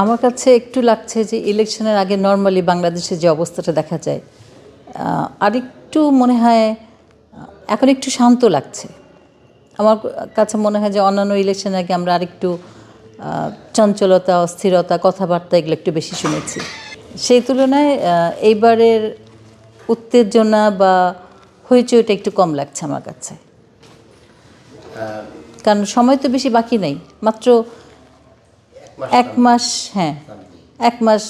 আমার কাছে একটু লাগছে যে ইলেকশনের আগে নর্মালি বাংলাদেশে যে অবস্থাটা দেখা যায় আরেকটু মনে হয় এখন একটু শান্ত লাগছে। আমার কাছে মনে হয় যে অন্যান্য ইলেকশনের আগে আমরা আরেকটু চঞ্চলতা অস্থিরতা কথাবার্তা এগুলো একটু বেশি শুনেছি। সেই তুলনায় এইবারের উত্তেজনা বা হইচইটা একটু কম লাগছে আমার কাছে। কারণ সময় তো বেশি বাকি নেই মাত্র এক মাস হ্যাঁ। এক মাস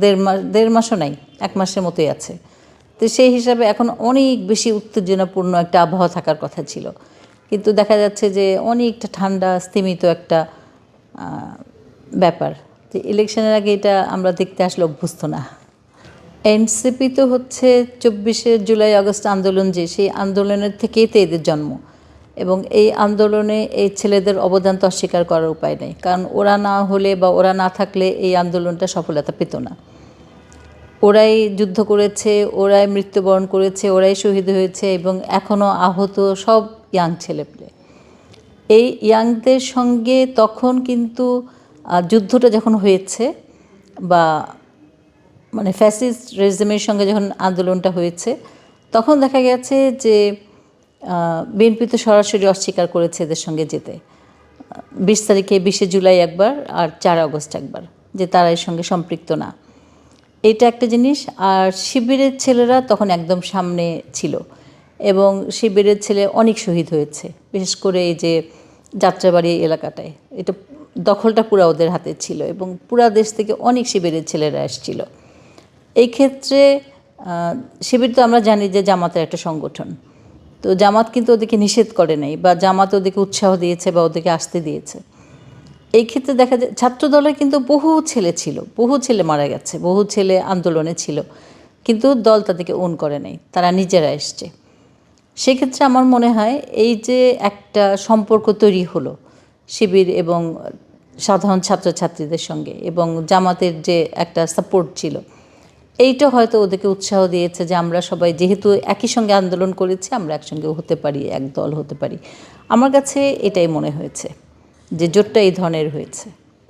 দেড় মাস দেড় মাসও নাই এক মাসের মতোই আছে। তো সেই হিসাবে এখন অনেক বেশি উত্তেজনাপূর্ণ একটা আবহাওয়া থাকার কথা ছিল। কিন্তু দেখা যাচ্ছে যে অনেকটা ঠান্ডা স্থিমিত একটা ব্যাপার। তো ইলেকশনের আগে এটা আমরা দেখতে আসলে অভ্যস্ত না। এনসিপি তো হচ্ছে চব্বিশে জুলাই আগস্ট আন্দোলন যে সেই আন্দোলনের থেকেই তো এদের জন্ম। এবং এই আন্দোলনে এই ছেলেদের অবদান তো অস্বীকার করার উপায় নেই। কারণ ওরা না হলে বা ওরা না থাকলে এই আন্দোলনটা সফলতা পেত না। ওরাই যুদ্ধ করেছে, ওরাই মৃত্যুবরণ করেছে, ওরাই শহীদ হয়েছে এবং এখনও আহত সব ইয়াং ছেলেপেলে। এই ইয়াংদের সঙ্গে তখন কিন্তু যুদ্ধটা যখন হয়েছে বা মানে ফ্যাসিস্ট রেজিমের সঙ্গে যখন আন্দোলনটা হয়েছে, তখন দেখা গেছে যে বিএনপি তো সরাসরি অস্বীকার করেছে এদের সঙ্গে যেতে। বিশ তারিখে, বিশে জুলাই একবার আর চার আগস্ট একবার, যে তারা এর সঙ্গে সম্পৃক্ত না। এটা একটা জিনিস, আর শিবিরের ছেলেরা তখন একদম সামনে ছিল এবং শিবিরের ছেলে অনেক শহীদ হয়েছে, বিশেষ করে এই যে যাত্রাবাড়ি এলাকাটায়। এটা দখলটা পুরা ওদের হাতে ছিল এবং পুরা দেশ থেকে অনেক শিবিরের ছেলেরা এসেছিল। এই ক্ষেত্রে শিবির তো আমরা জানি যে জামাতের একটা সংগঠন। তো জামাত কিন্তু ওদেরকে নিষেধ করে নাই বা জামাত ওদেরকে উৎসাহ দিয়েছে বা ওদেরকে আসতে দিয়েছে। এই ক্ষেত্রে দেখা যায় ছাত্র দলে কিন্তু বহু ছেলে ছিল, বহু ছেলে মারা গেছে, বহু ছেলে আন্দোলনে ছিল, কিন্তু দল তাদেরকে ওন করে নাই, তারা নিজেরা এসছে। সেক্ষেত্রে আমার মনে হয় এই যে একটা সম্পর্ক তৈরি হলো শিবির এবং সাধারণ ছাত্রছাত্রীদের সঙ্গে এবং জামাতের যে একটা সাপোর্ট ছিল এইটা হয়তো ওদেরকে উৎসাহ দিয়েছে যে আমরা সবাই যেহেতু একই সঙ্গে আন্দোলন করেছি, আমরা একসঙ্গে হতে পারি, এক দল হতে পারি। আমার কাছে এটাই মনে হয়েছে যে জোটটা এই ধরনের হয়েছে।